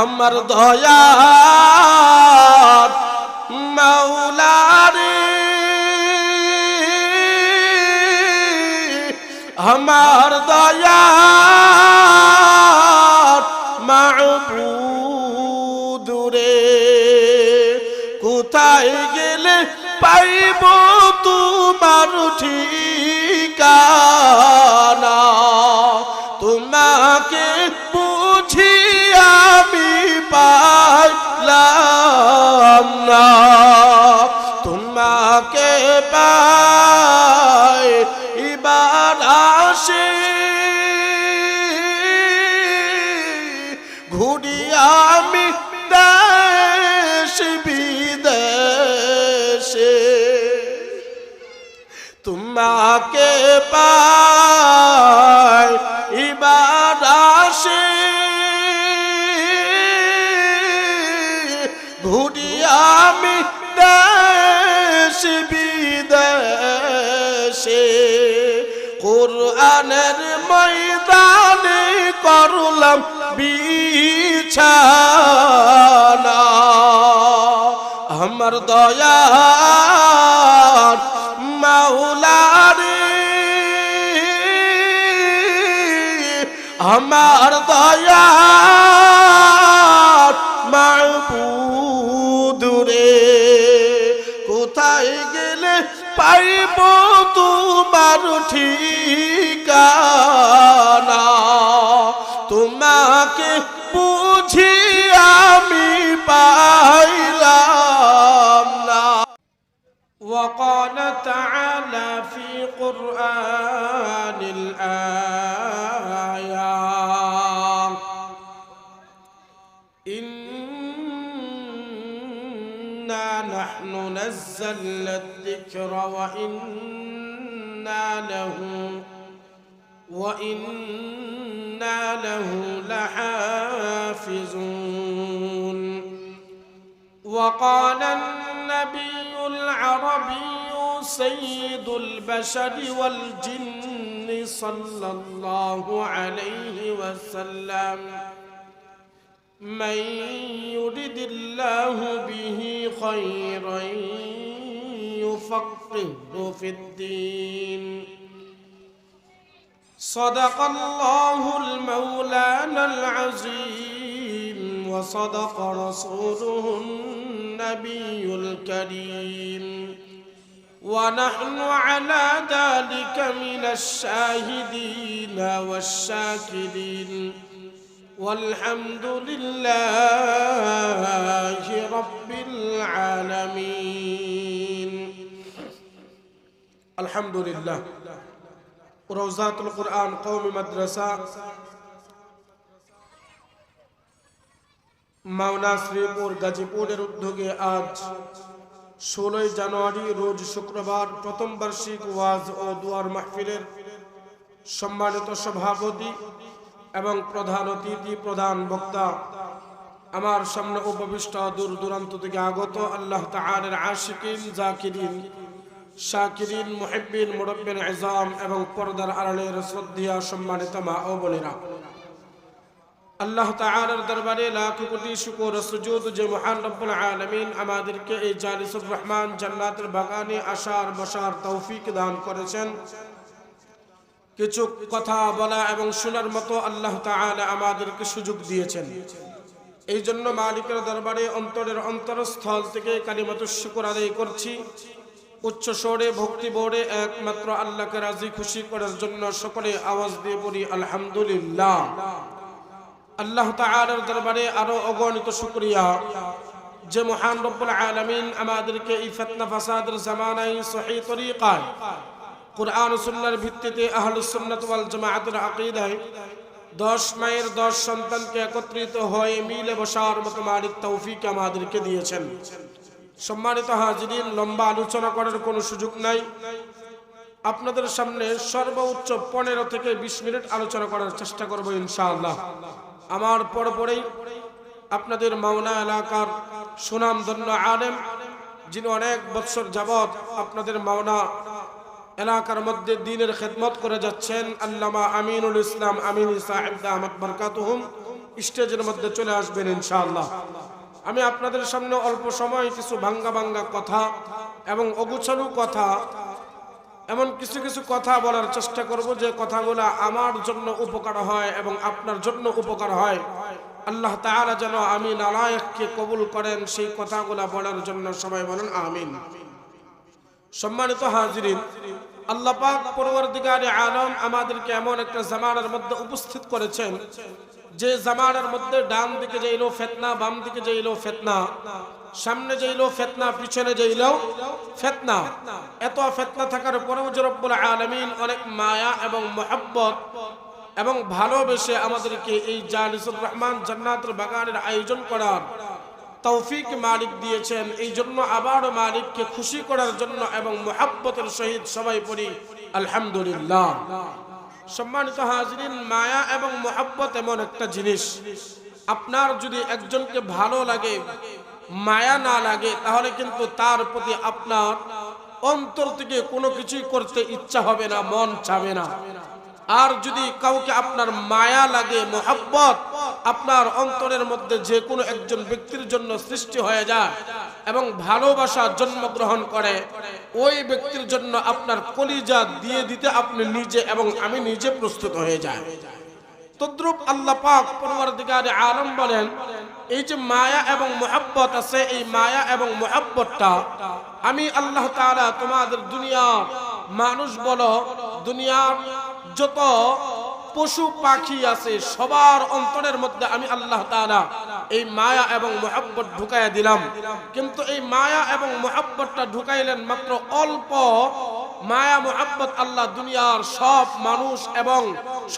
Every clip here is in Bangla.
আমার দয়া মৌলারে আমার দয়া মাহবুদুরে কোথায় গেলে পাইব তোমার ঠিকানা? তোমাকে পাই এবার আসে। ঘুরি আমি দেশ বিদেশে কোরআনের ময়দানে করলাম বিছানা। আমার দয়া আমার দয়া মাহবুদুরে কোথায় গেলে পাইব তোমার ঠিকানা তোমাকে বুঝি আমি পাইলাম না وقال تعالى في قرآن الآية نزلنا الذكر وإنا له وإنا له لحافظون. وقال النبي العربي سيد البشر والجن صلى الله عليه وسلم من يرد الله به خيرا يفقهه في الدين. صدق الله المولانا العظيم وصدق رسوله النبي الكريم. ونحن على ذلك من الشاهدين والشاكرين. والحمد لله رب العالمين الحمد لله روزات القرآن قوم مدرسة মাওনা শ্রীপুর গাজীপুরের উদ্যোগে আজ ষোলোই জানুয়ারি রোজ শুক্রবার প্রথম বার্ষিক ওয়াজ ও দুয়ার মাহফিলের সম্মানিত সভাপতি এবং প্রধান অতিথি, প্রধান বক্তা আমার সামনে উপবিষ্ট দূর দূরান্ত থেকে আগত আল্লাহ তাআলার আশিকিন, জাকিরিন, শাকিরিন, মুহিব্বিন, মুরব্বিন, ইজাম এবং পর্দার আড়ালের শ্রদ্ধা সম্মানিত মা ও বোনেরা। আল্লাহ তাআলার দরবারে লাখ কোটি শুকর সুজুদ যে মহান রব্বুল আলামিন আমাদেরকে এই জালিসুর রহমান জান্নাতের বাগানে আসার বসার তৌফিক দান করেছেন। কিছু কথা বলা এবং শোনার মতো আল্লাহ তাআলা আমাদেরকে সুযোগ দিয়েছেন। এই জন্য মালিকের দরবারে অন্তরের অন্তরস্থল থেকে কালিমাত শুকর আদায় করছি। উচ্চ স্বরে, ভক্তি বোর্ডে একমাত্র আল্লাহকে রাজি খুশি করার জন্য সকলে আওয়াজ দিয়ে পড়ি আলহামদুলিল্লাহ। আল্লাহ তাআলার দরবারে আরও অগণিত শুকরিয়া। যে মহান রব্বুল আলামিন আমাদেরকে এই ফিতনা, ফাসাদের জামানায় সহি তরিকায় কোরআন ও সুন্নাহর ভিত্তিতে আহলুস সুন্নাত ওয়াল জামাআতের আকীদায় দশ মায়ের দশ সন্তানকে একত্রিত হয়ে মিলে বসার মতো মালিক তৌফিক আমাদেরকে দিয়েছেন। সম্মানিত হাজিরিন, লম্বা আলোচনা করার কোনো সুযোগ নাই। আপনাদের সামনে সর্বোচ্চ পনেরো থেকে বিশ মিনিট আলোচনা করার চেষ্টা করব ইনশাআল্লাহ। আমার পর পরেই আপনাদের মাওনা এলাকার সুনামধন্য আলেম, যিনি অনেক বৎসর যাবৎ আপনাদের মাওনা এলাকার মধ্যে দিনের খেদমত করে যাচ্ছেন আল্লামা আমিনুল ইসলাম আমিন সাহেব স্টেজের মধ্যে চলে আসবেন ইনশাআল্লাহ। আমি আপনাদের সামনে অল্প সময় কিছু ভাঙ্গা ভাঙ্গা কথা এবং অগুছালু কথা, এমন কিছু কিছু কথা বলার চেষ্টা করব যে কথাগুলো আমার জন্য উপকার হয় এবং আপনার জন্য উপকার হয়। আল্লাহ তাআলা যেন আমি নালায়ককে কবুল করেন, সেই কথাগুলো বলার জন্য সবাই বলেন, আমিন। সম্মানিত হাজিরিন, আল্লাহ পাক পরবর্তীকারে আলম আমাদেরকে এমন একটা জামানার মধ্যে উপস্থিত করেছেন, যে জামানার মধ্যে ডান দিকে যাইলো ফেতনা, বাম দিকে যে যাইলো ফেতনা, সামনে যাইলো ফেতনা, পিছনে যাইলো ফেতনা। এত ফেতনা থাকার পরেও যে রব্বুল আলামিন অনেক মায়া এবং মহব্বত এবং ভালোবেসে আমাদেরকে এই জালিসুর রহমান জান্নাতুল বাগানের আয়োজন করার তৌফিক মালিক দিয়েছেন। এই জন্য আবারও মালিককে খুশি করার জন্য এবং মোহাব্বতের সহিত সবাই পড়ি, আলহামদুলিল্লাহ। সম্মানিত হাজরিন, মায়া এবং মোহাব্বত এমন একটা জিনিস। আপনার যদি একজনকে ভালো লাগে, মায়া না লাগে, তাহলে কিন্তু তার প্রতি আপনার অন্তর থেকে কোনো কিছুই করতে ইচ্ছা হবে না, মন চাবে না। আর যদি কাউকে আপনার মায়া লাগে, মোহাব্বত আপনার অন্তরের মধ্যে যে কোনো একজন ব্যক্তির জন্য সৃষ্টি হয়ে যায় এবং ভালোবাসা জন্মগ্রহণ করে, ওই ব্যক্তির জন্য আপনার কলিজা দিয়ে দিতে আপনি নিজে এবং আমি নিজে প্রস্তুত হয়ে যায় তদ্রুপ আল্লাহ পাক পরবর্তীকারে আলম বলেন, এই যে মায়া এবং মোহাব্বত আছে, এই মায়া এবং মোহাব্বতটা আমি আল্লাহ তোমাদের দুনিয়ার মানুষ বলো, দুনিয়ার যত পশু পাখি আছে, সবার অন্তরের মধ্যে আমি আল্লাহ তাআলা এই মায়া এবং মোহাব্বত ঢুকাইয়া দিলাম। কিন্তু এই মায়া এবং মোহাব্বতটা ঢুকাইলেন মাত্র অল্প মায়া, মোহাব্বত আল্লাহ দুনিয়ার সব মানুষ এবং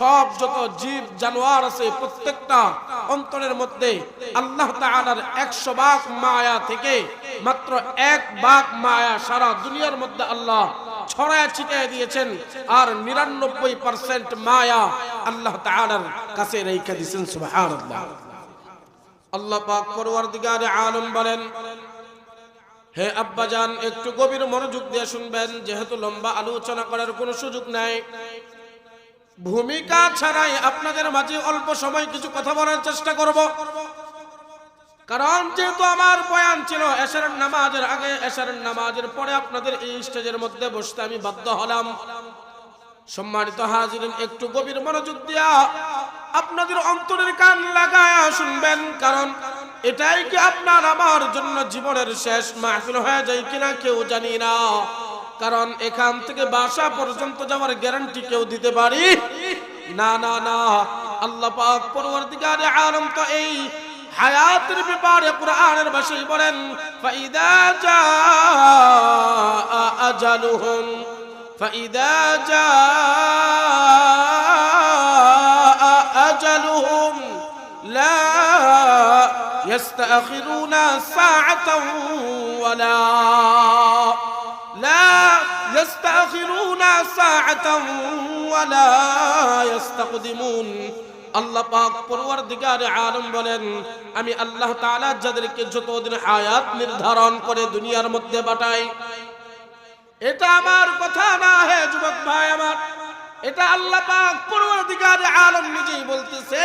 সব যত জীব জানোয়ার আছে প্রত্যেকটা অন্তরের মধ্যে আল্লাহ তাআলার একশো ভাগ মায়া থেকে মাত্র এক ভাগ মায়া সারা দুনিয়ার মধ্যে আল্লাহ ছড়ায় ছিটিয়ে দিয়েছেন আর নিরানব্বই পার্সেন্ট মায়া আল্লাহ তাআলার কাছে রেখে দিয়েছেন, সুবহানাল্লাহ। আল্লাহ পাক পরওয়ারদিগারে আলম বলেন, হে আব্বাজান, একটু গভীর মনোযোগ দিয়ে শুনবেন, যেহেতু লম্বা আলোচনা করার কোনো সুযোগ নাই। ভূমিকা ছাড়াই আপনাদের মাঝে অল্প সময় কিছু কথা বলার চেষ্টা করব। কারণ যেহেতু আমার বয়ান ছিল এশারের নামাজের আগে এশারের নামাজের পরে আপনাদের এই স্টেজের মধ্যে বসতে আমি বাধ্য হলাম। সম্মানিত হাজিরিন, একটু গভীর মনোযোগ দিয়া আপনাদের অন্তরের কান লাগায়া শুনবেন, কারণ এটাই কি আপনার আমার জন্য জীবনের শেষ মাহফিল হয়ে যায় কিনা কেউ জানি না। কারণ এখান থেকে বাসা পর্যন্ত যাওয়ার গ্যারান্টি কেউ দিতে পারি? না না না। আল্লাহ পাক পরবর্তীকারে আলম তো এই হায়াতের ব্যাপারে কোরআনের ভাষায় বলেন ফাইদা জা আজালুহুম فإذا جاء أجلهم لا يستأخرون ساعة ولا لا يستأخرون ساعة ولا يستقدمون আল্লাহ পাক পরওয়ারদিগারে আলম বলেন, আমি আল্লাহ তাআলা যাদেরকে যতদিন হায়াত নির্ধারণ করে দুনিয়ার মধ্যে পাঠাই এটা আমার কথা না হে যুবক ভাই আমার, এটা আল্লাহ পাক পরওয়ারদিগারে আলম নিজেই বলতেছে।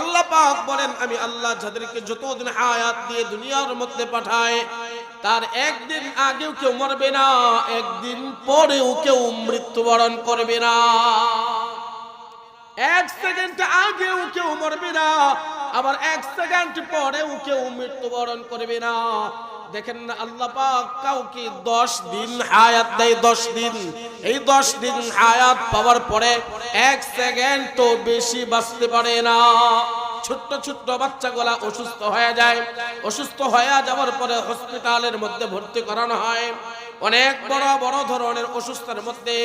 আল্লাহ পাক বলেন, আমি আল্লাহ যাদেরকে যতদিন হায়াত দিয়ে দুনিয়ার মধ্যে পাঠায় তার একদিন আগেও কেউ মরবে না, একদিন পরেও কেউ মৃত্যুবরণ করবে না। এক সেকেন্ড আগেও কেউ মরবে না, আবার এক সেকেন্ড পরেও কেউ মৃত্যুবরণ করবে না। দেখেন না, আল্লাহ পাক কাউকে দশ দিন হায়াত দেয়, দশ দিন। এই দশ দিন হায়াত পাওয়ার পরে এক সেকেন্ড তো বেশি বাঁচতে পারে না। ছোট্ট ছোট্ট বাচ্চাগুলা অসুস্থ হয়ে যায়। অসুস্থ হয়ে যাওয়ার পরে হসপিটালের মধ্যে ভর্তি করানো হয়। অনেক বড় বড় ধরনের অসুস্থের মধ্যে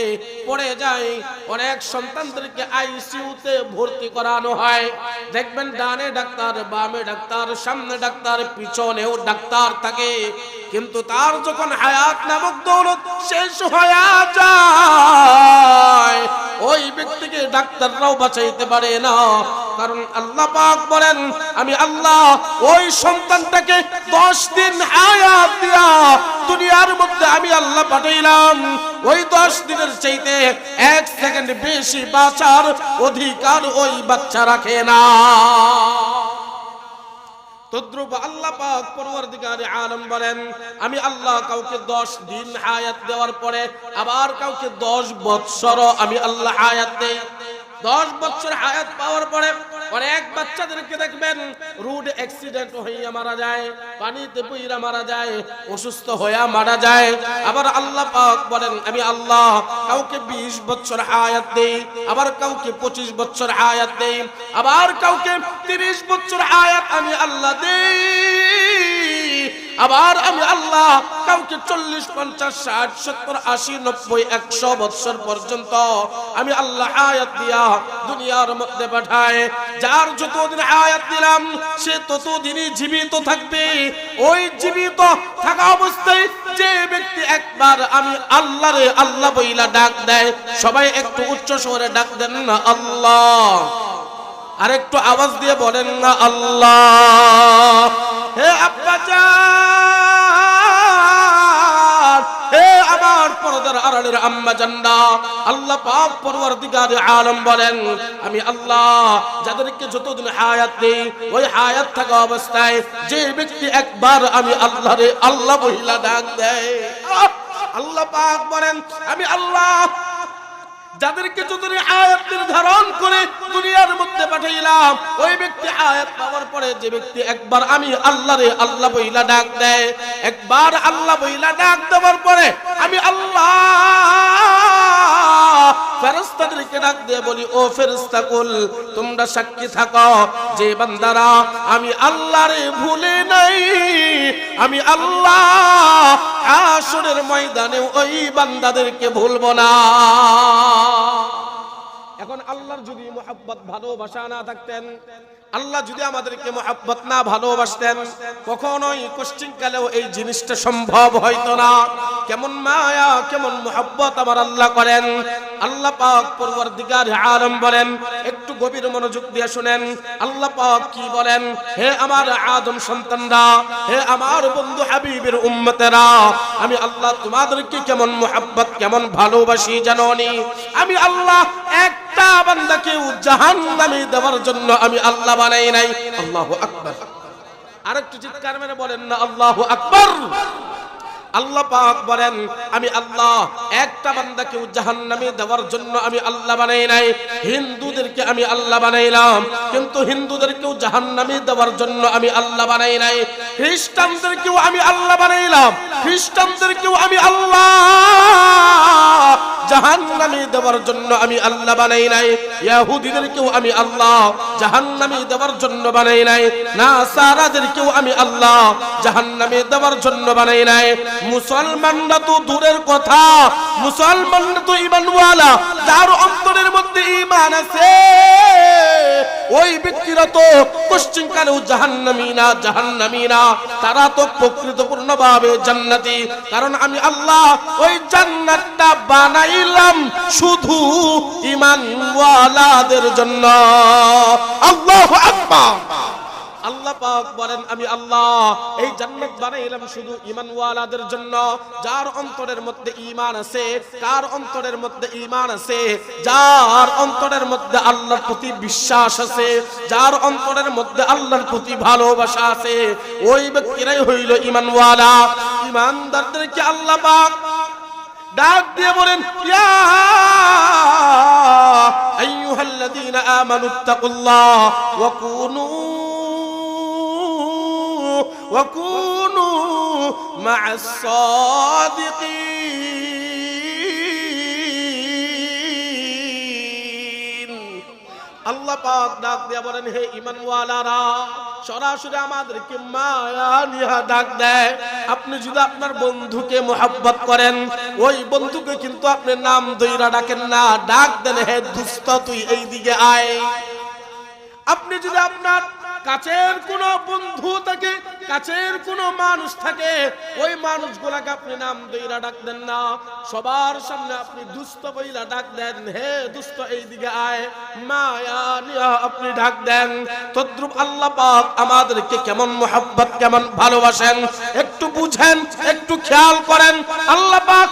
পড়ে যায়। অনেক সন্তানদেরকে আইসিউতে ভর্তি করানো হয়। দেখবেন ডানে ডাক্তার, বামে ডাক্তার, সামনে ডাক্তার, পিছনেও ডাক্তার থাকে। কিন্তু তার যখন হায়াত নামক দৌলত শেষ হয়ে যায়, ওই ব্যক্তিকে ডাক্তাররাও বাঁচাইতে পারে না। কারণ আল্লাহ পাক বলেন, আমি আল্লাহ ওই সন্তানটাকে দশ দিন হায়াত দিয়া দুনিয়ার মধ্যে আমি আল্লাহ পাঠাইলাম। ওই দশ দিনের চাইতে এক সেকেন্ড বেশি বাঁচার অধিকার ওই বাচ্চা রাখে না। তদ্রুপ আল্লাহ পাক পরবর্তীকারে আলম বলেন, আমি আল্লাহ কাউকে 10 দিন আয়াত দেওয়ার পরে আবার কাউকে 10 বৎসর আমি আল্লাহ আয়াত দেই। 10 বছর আয়াত পাওয়ার পরে অনেক বাচ্চাদেরকে দেখবেন, রোড অ্যাক্সিডেন্ট হইয়া মারা যায়, পানিতে পইরা মারা যায়, অসুস্থ হইয়া মারা যায়। আবার আল্লাহ পাক বলেন, আমি আল্লাহ, কাউকে 20 বছর হায়াত দেই, আবার কাউকে 25 বছর হায়াত দেই, আবার কাউকে 30 বছর হায়াত আমি আল্লাহ দেই। আবার আমি আল্লাহ, কাউকে চল্লিশ, পঞ্চাশ, ষাট, সত্তর, আশি, নব্বই, একশো বৎসর পর্যন্ত আমি আল্লাহ আয়াত দিয়া দুনিয়ার মধ্যে পাঠায় যার যতদিন আয়াত দিলাম, সে ততদিনই জীবিত থাকবে। ওই জীবিত থাকা অবস্থায় যে ব্যক্তি একবার আমি আল্লাহ রে আল্লাহ বইলা ডাক দেয়, সবাই একটু উচ্চ স্বরে ডাক দেন না, আল্লাহ। আর একটু আওয়াজ দিয়ে বলেন না, আল্লাহ। হে আব্বা হে আমার পরদার আড়ালের আম্মা জান্না আল্লাহ পাক পরওয়ারদিগারে আলম বলেন, আমি আল্লাহ যাদেরকে যতদিন হায়াত দেই, ওই হায়াত থাকা অবস্থায় যে ব্যক্তি একবার আমি আল্লাহ রে আল্লাহ বহিলা ডাক দেয়। আল্লাহ পাক বলেন, আমি আল্লাহ যাদেরকে যদি আয়াত নির্ধারণ করে দুনিয়ার মধ্যে পাঠাইলাম, ওই আয়াত পাওয়ার পরে যে ব্যক্তি একবার আমি আল্লাহরে আল্লাহ বইলা ডাক দেয়, একবার আল্লাহ বইলা ডাক দেওয়ার পরে আমি আল্লাহ ডাক বলি, ও তোমরা সাক্ষী থাকো, যে বান্দারা, আমি আল্লাহরে ভুলে নাই, আমি আল্লাহ আসরের ময়দানে ওই বান্দাদেরকে ভুলবো না। এখন আল্লাহর যদি মোহাব্বত, ভালোবাসা না থাকতেন, আল্লাহ যদি আমাদেরকে মোহাব্বত না ভালোবাসতেন, কখনোই কোশ্চিন কালেও এই জিনিসটা সম্ভব হয়তো না। কেমন মায়া, কেমন মোহাব্বত আমার আল্লাহ করেন। আল্লাহ পাক পরওয়ারদিগার আলম বলেন, একটু গভীর মনোযোগ দিয়ে শুনেন। আল্লাহ পাক কি বলেন? হে আমার আদম সন্তানরা, হে আমার বন্ধু হাবিবের উম্মতেরা, আমি আল্লাহ তোমাদেরকে কেমন মোহাব্বত, কেমন ভালোবাসি জানো আমি আল্লাহ একটা বান্দাকে জাহান্নামে দেওয়ার জন্য আমি আল্লাহ বানাই নাই। আল্লাহু আকবার। আরেকটু চিৎকার মেরে বলেন না, আল্লাহু আকবার। আল্লাহ পাক বলেন, আমি আল্লাহ, একটা বান্দাকে জাহান্নামে দেওয়ার জন্য আমি আল্লাহ বানাই নাই। হিন্দুদেরকে আমি আল্লাহ বানাইলাম, কিন্তু হিন্দুদেরকেও জাহান্নামে দেওয়ার জন্য আমি আল্লাহ বানাই নাই। খ্রিস্টানদেরকেও আমি আল্লাহ বানাইলাম, খ্রিস্টানদেরকেও আমি আল্লাহ জাহান্নামে দেওয়ার জন্য আমি আল্লাহ বানাই নাই। ইহুদিদেরকেও আমি আল্লাহ জাহান্নামে দেওয়ার জন্য বানাই নাই। না নাসারাদেরকেও আমি আল্লাহ জাহান্নামে দেওয়ার জন্য বানাই নাই। মুসলমানরা তো দূরের কথা, মুসলমানরা তো ইমানওয়ালা যার অন্তরের মধ্যে ইমান আছে। ওই ব্যক্তিরা তো পশ্চিম কালেও জাহান্নামী না তারা তো প্রকৃতপূর্ণভাবে জান্নাতি। কারণ আমি আল্লাহ ওই জান্নাতটা বানাইলাম শুধু ইমানওয়ালাদের জন্য। আল্লাহু আকবার। আল্লাহ পাক বলেন, আমি আল্লাহ, এই জান্নাত বানাইলাম শুধু ঈমানওয়ালাদের জন্য। যার অন্তরের মধ্যে ঈমান আছে, কার অন্তরের মধ্যে ঈমান আছে, যার অন্তরের মধ্যে আল্লাহর প্রতি বিশ্বাস আছে, যার অন্তরের মধ্যে আল্লাহর প্রতি ভালোবাসা আছে, ওই ব্যক্তিরাই হইল ঈমানওয়ালা। ঈমানদারদেরকে আল্লাহ পাক ডাক দিয়ে বলেন, ইয়া আইয়ুহাল্লাযীনা আমানুত্তাকুল্লাহ ওয়া কুনু وكونوا مع الصادقين আল্লাহ পাক ডাক দিয়া বলেন হে ইমানওয়ালারা সরাসরি আমাদেরকে মায়া নিয়া ডাক দেয় আপনি যদি আপনার বন্ধুকে মোহাব্বত করেন ওই বন্ধুকে কিন্তু আপনি নাম দইরা ডাকেন না ডাক দেন হে দুস্থ তুই এই দিকে আয় আপনি যদি আপনার কাছের কোন বন্ধু থাকে, কাছের কোন মানুষ থাকে, ওই মানুষগুলাকে আপনি নাম দইরা ডাক দেন না। সবার সামনে আপনি দুস্থ বইলা ডাক দেন, হে দুস্থ, এই দিকে আয়। মায়া নিয়া আপনি ডাক দেন। তদ্রুপ আল্লাহ পাক আমাদেরকে কেমন মোহাব্বত, কেমন ভালোবাসেন। একটু বুঝেন, একটু খেয়াল করেন। আল্লাহ পাক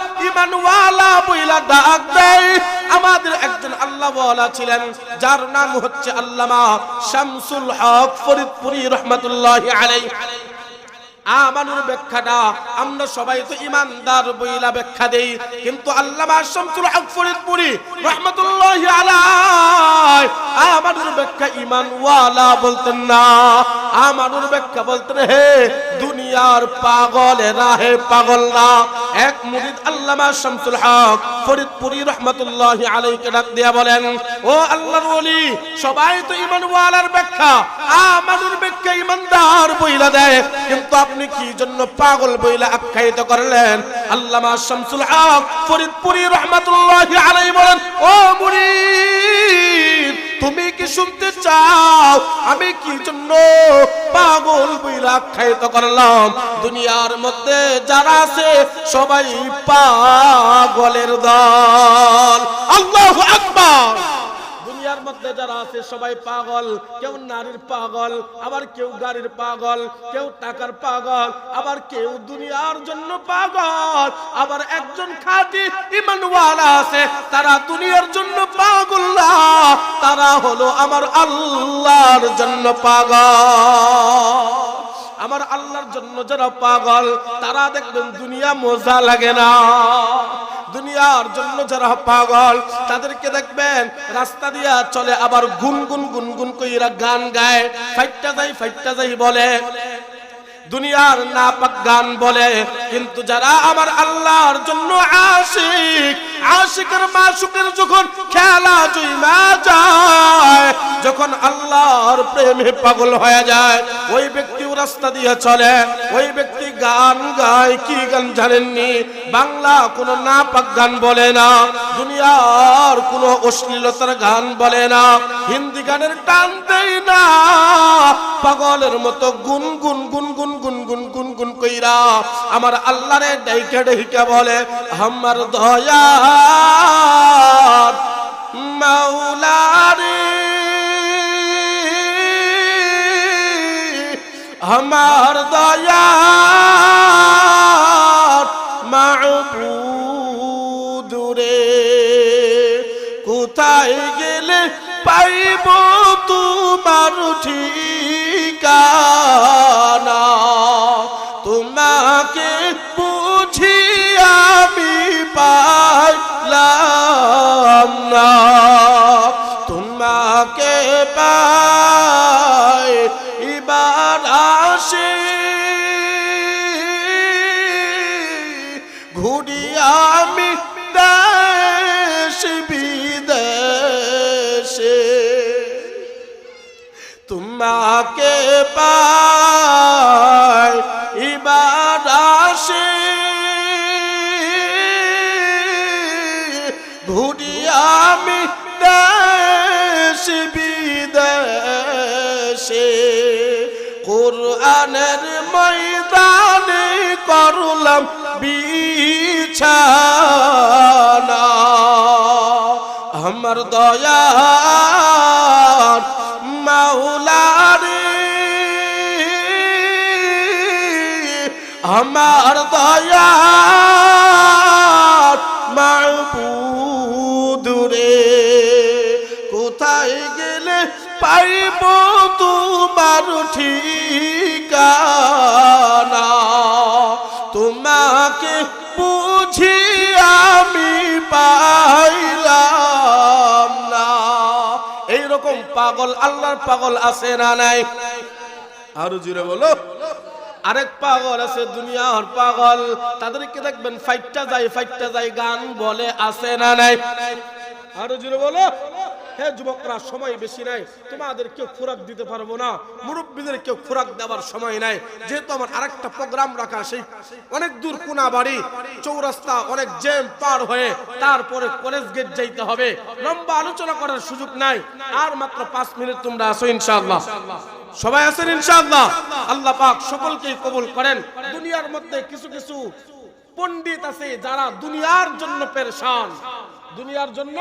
বইলা ডাক দেয়। আমাদের একজন আল্লাহ ছিলেন, যার নাম হচ্ছে আল্লামা শামসুল হক ফরিদপুরি রহমতুল্লাহ আলাইহি। আমানুর ব্যাখ্যাটা, আমরা সবাই তো ইমানদার বইলা ব্যাখ্যা দেই, কিন্তু আল্লামা শামসুল হক ফরিদপুরি রহমাতুল্লাহি আলাই আমানুর ব্যাখ্যা ইমান ওয়ালা বলতেন না। আমানুর ব্যাখ্যা বলতেন, হে দুনিয়ার পাগল হে পাগল না এক মুরিদ আল্লামা শামসুল হক ফরিদপুরি রহমাতুল্লাহি আলাইকে ডাক দিয়া বলেন, ও আল্লাহর ওলি, সবাই তো ইমান ওয়ালার ব্যাখ্যা। আমানুর ব্যাখ্যা ইমানদার বইলা দেয়। কিন্তু আপনি কি জন্য পাগল বইলা আখ্যায়িত করলেন? আল্লামা শামসুল হক ফরিদপুরি রহমাতুল্লাহি আলাইহি বলেন, ও মুরিদ তুমি কি শুনতে চাও? আমি কি জন্য পাগল বইলা খায়িত করলাম? দুনিয়ার মধ্যে যারা আছে, সবাই পাগলের দল। আল্লাহ আকবার! দুনিয়ার মধ্যে যারা আছে, সবাই পাগল। কেউ নারীর পাগল, আবার কেউ গাড়ির পাগল, কেউ টাকার পাগল, আবার কেউ দুনিয়ার জন্য পাগল। আবার একজন খাঁটি ইমানওয়ালা আছে, তারা দুনিয়ার জন্য পাগল না। তারা হলো আমার আল্লাহর জন্য পাগল। আমার আল্লাহর জন্য যারা পাগল, তারা দেখবেন দুনিয়া মজা লাগে না। দুনিয়ার জন্য যারা পাগল, তাদেরকে দেখবেন রাস্তা দিয়া চলে আবার গুনগুন গুনগুন কইরা গান গায়। ফাইটটা যাই ফাইটটা যাই বলে। দুনিয়ার নাপাক গান বলে। কিন্তু যারা আমার আল্লাহর জন্য আশিক আশিকের মাসুকের যখন খেলা জুইমা যায়, যখন আল্লাহর প্রেমে পাগল হয়ে যায়, ওই ব্যক্তিও রাস্তা দিয়ে চলে, ওই ব্যক্তি গান গায়, কি গান জানেননি? বাংলা কোনো নাপাক গান বলে না, দুনিয়ার কোনো অশ্লীলতার গান বলে না, হিন্দি গানের টান দেয় না, পাগলের মতো গুন গুন গুন গুন গুন গুন গুন গুন কইরা আমার আল্লাহরে ডাইকা ডাইকা বলে, আমার দয়া মাওলারে, আমার দয়া মাহবুদুরে কোথায় গেলে পাইব তোমার ঠিকানা? করলাম বিছানা আমার দয়া মাওলারে আমার দয়া মাহবুদুরে কোথায় গেলে পাইব তোমার ঠিকানা? পাগল, আল্লাহর পাগল আছে না নাই? আরও জুড়ে বলো। আরেক পাগল আছে, দুনিয়ার পাগল। তাদেরকে দেখবেন ফাইটটা যায় ফাইটটা যায়, গান বলে, আছে না নাই? আরও জুড়ে বলো। হে যুবকরা, সময় বেশি নাই। তোমাদের কেউ খোরাক দিতে পারব না। মুরব্বীদের কেউ খোরাক দেওয়ার সময় নাই। যেহেতু আমার আরেকটা প্রোগ্রাম রাখা সেই অনেক দূর কোনা বাড়ি চৌরাস্তা, অনেক জ্যাম পার হয়ে তারপরে কলেজ গেট যাইতে হবে। লম্বা আলোচনা করার সুযোগ নাই। আর মাত্র পাঁচ মিনিট তোমরা আসো ইনশাআল্লাহ। সবাই আছেন, ইনশাআল্লাহ? আল্লাহ পাক সকলকেই কবুল করেন। দুনিয়ার মধ্যে কিছু কিছু পণ্ডিত আছে যারা দুনিয়ার জন্য পেরেশান। দুনিয়ার জন্য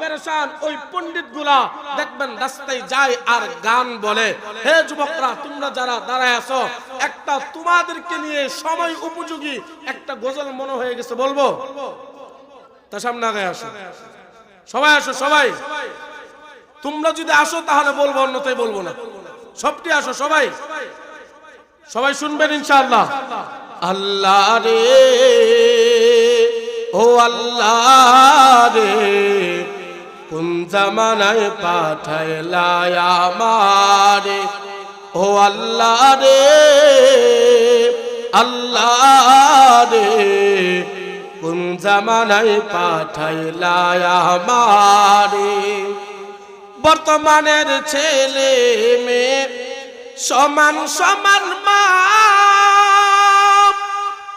পেরেশান ওই পণ্ডিতগুলা দেখবেন রাস্তায় যায় আর গান বলে। হে যুবকরা, তোমরা যারা দাঁড়ায় আছো, একটা তোমাদেরকে নিয়ে সময় উপযোগী একটা গজল মনে হয়ে গেছে, বলব? তা সামনে আগে আসো। সবাই আসো, সবাই। তোমরা যদি আসো, তাহলে বলব, অন্যথায় বলব না। সবটি আসো, সবাই। সবাই শুনবেন, ইনশাআল্লাহ। আল্লাহ রে। ও রে, কোন জামানায় পাঠাইলা আমারে? ও রে, আল্লাহ রে, কোন জামানায় পাঠাইলা আমারে? বর্তমানের ছেলে মেয়ে সমান সমান মা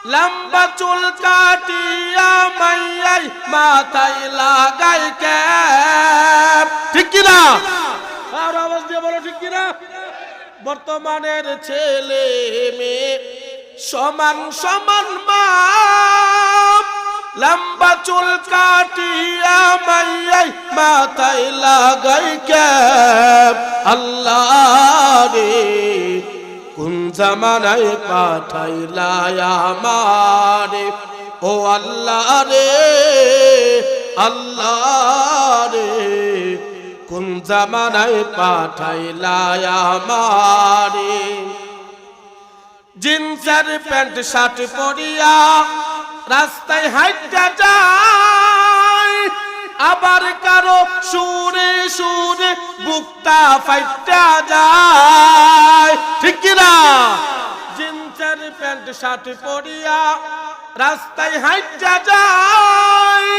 লম্বা চুল কাটিয়া মাইয়াই মাথায় লাগাই ক্যাপ। ঠিক কিনা আর আওয়াজ দিয়ে বলো, ঠিক কিনা বর্তমানের ছেলে মেয়ে সমান সমান মা লম্বা চুল কাটিয়া মাইয়াই মাথায় লাগাই ক্যাপ। আল্লাহ রে। কোন জামানায় পাঠাইলা আমারে? ও আল্লাহ রে আল্লাহ রে, কোন জামানায় পাঠাইলা আমারে? জিন্সের প্যান্ট শার্ট পরিয়া রাস্তায় হাইটা যায়। আবার কারও সুরে সুরে বুকটা ফাইটা যায়। ঠিক কিনা? জিন্সের প্যান্ট, শার্ট পরিয়া রাস্তায় হাইটা যায়।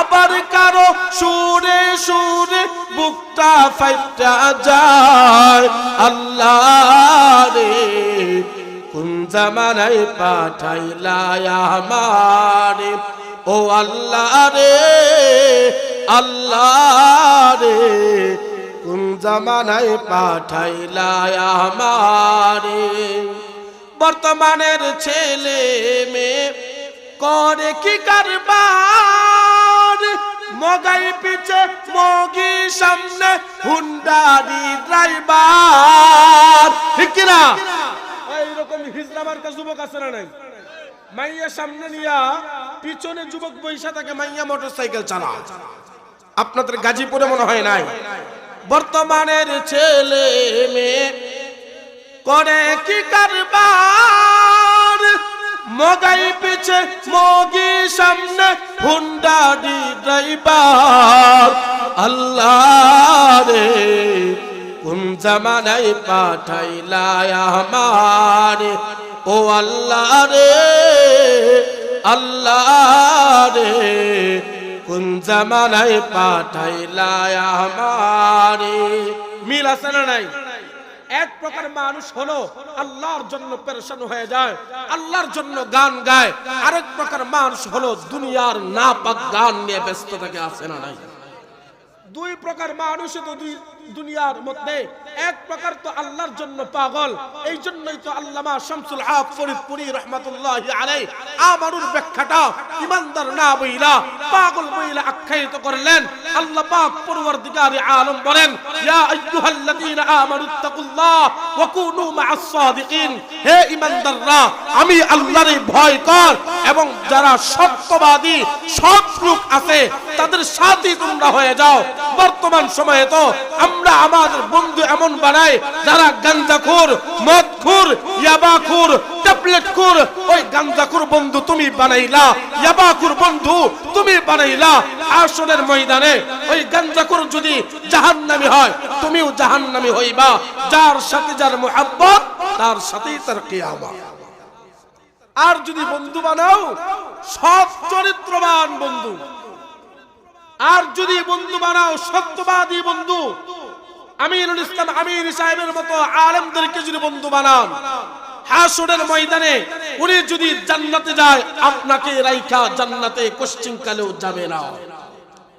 আবার কারও সুরে সুরে বুকটা ফাইটা যায়। আল্লাহ রে কোন জামানায় পাঠাইলা আমারে। ও আল্লাহ রে আল্লাহ রে, কোন জামানায় পাঠাইলা আমারে? বর্তমানের ছেলে মেয়ে করে কি কারবার? মগাই পিছে মগি সামনে হুন্ডারি ড্রাইভার। ঠিক কিনা? এইরকম হিজলা মার্কা যুবক আছে না নাই? মাইয়া সামনে নিয়া পিছনে যুবক বৈশা থাকে মাইয়া মোটরসাইকেল চালা আপনাদের গাজীপুরে মনে হয় নাই? বর্তমানের ছেলে মেয়ে করে কি কারবার? মগাই পিছে মগি সামনে হুন্ডারি ড্রাইভার। আল্লাহ রে কোন জামানায় পাঠাইলা আমারে? ও আল্লাহ রে আল্লাহ রে, কোন জামানায় পাঠাইলা আমারে? মিল আছে না নাই? এক প্রকার মানুষ হলো আল্লাহর জন্য পেরেশান হয়ে যায়, আল্লাহর জন্য গান গায়। আরেক প্রকার মানুষ হলো দুনিয়ার নাপাক গান নিয়ে ব্যস্ত থাকে, আছে না নাই? দুই প্রকার মানুষ তো দুই দুনিয়ার মধ্যে এক প্রকার তো আল্লাহর জন্য পাগল। এই জন্যই তো আল্লামা শামসুল হক ফরিদপুরি রহমাতুল্লাহি আলাইহি আমারুর ব্যাখ্যাটা ইমানদার না বইলা, পাগল বইলা আখ্যায়িত করলেন। আল্লাহ পাক পরওয়ারদিগার আলম বলেন, ইয়া আইয়ুহাল্লাযীনা আমানুত্তাকুল্লাহ ওয়া কুনু মা'আস সাদিকিন। হে ইমানদাররা আমি আল্লাহরে ভয় কর এবং যারা সত্যবাদী, সৎ লোক আছে, তাদের সাথে তোমরা হয়ে যাও। বর্তমান সময়ে তো আমরা আমাদের বন্ধু এমন বানাই, যারা গাঞ্জাখোর, মদখোর, ইয়াবাখোর, ট্যাবলেটখোর। ওই গাঞ্জাখোর বন্ধু তুমি বানাইলা, ইয়াবাখোর বন্ধু তুমি বানাইলা আসরের ময়দানে। ওই গাঞ্জাখোর যদি জাহান্নামী হয়, তুমিও জাহান্নামী হইবা। যার সাথে যার মুহাব্বত, তার সাথেই তার কিয়ামত। আর যদি বন্ধু বানাও, সৎ চরিত্রবান বন্ধু। আর যদি বন্ধু বানাও, সত্যবাদী বন্ধু আমিরুল ইসলাম আমির সাহেবের মতো আলেমদেরকে যদি বন্ধু বানান, হাসুরের ময়দানে উনি যদি জান্নাতে যায়, আপনাকে রাইখা জান্নাতে কোশ্চিন কালেও যাবে না।